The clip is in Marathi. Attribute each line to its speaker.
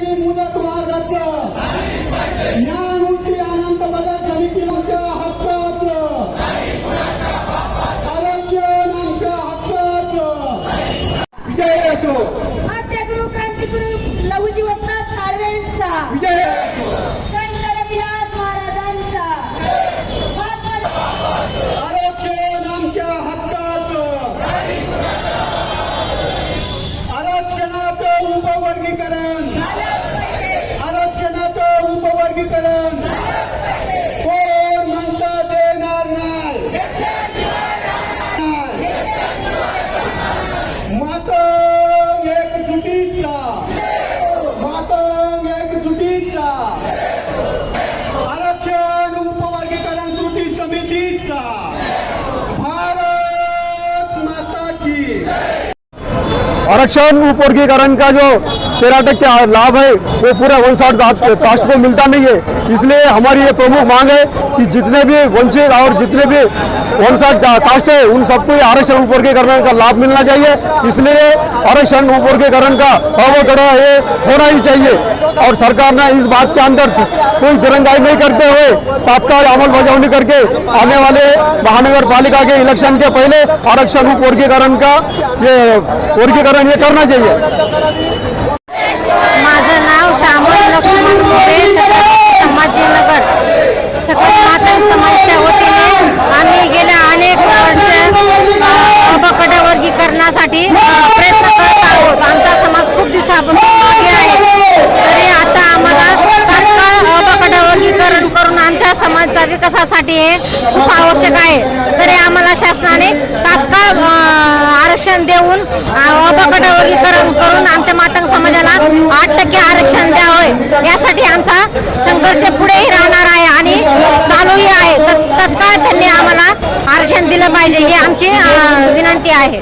Speaker 1: ಮೂಲ संकलन कोण म्हणता देणार नाही? मातंग एक दुटीचा. मातंग एक दुटीचा.
Speaker 2: आरक्षण उपवर्गीकरण का जो तेरह का लाभ है, वो पूरे वन साठ कास्ट को मिलता नहीं है। इसलिए हमारी ये प्रमुख मांग है कि जितने भी वंचित और जितने भी वन साठ कास्ट है, उन सबको ये आरक्षण उपवर्गीकरण का लाभ मिलना चाहिए। इसलिए आरक्षण उपवर्गीकरण का अवगढ़ ये होना ही चाहिए। और सरकार ने इस बात के अंदर कोई दिरंगाई नहीं करते हुए तात्काल अमल बजावनी करके आने वाले महानगर पालिका के इलेक्शन के पहले आरक्षण उपवर्गीकरण का ये वर्गीकरण ये करना चाहिए
Speaker 3: माझं नाव श्यामल लक्ष्मण मोरे संभाजीनगर. सकट मातंग समाजच्या वतीने आम्ही गेल्या अनेक वर्ष अबकड वर्गीकरणासाठी प्रयत्न करत आहोत. आमचा समाज खूप दिवसापासून मागे आहे. तरी आता आम्हाला तात्काळ अबकड वर्गीकरण करून आमच्या समाजच्या विकासासाठी हे खूप आवश्यक आहे. तरी आम्हाला शासनाने तात्काळ आरक्षण देऊन अपकड वर्गीकरण करून आमच्या मातंग समाजाला आठ टक्के आरक्षण द्यावं. यासाठी आमचा संघर्ष पुढेही राहणार आहे आणि चालूही आहे. तत्काळ त्यांनी आम्हाला आरक्षण दिलं पाहिजे ही आमची विनंती आहे.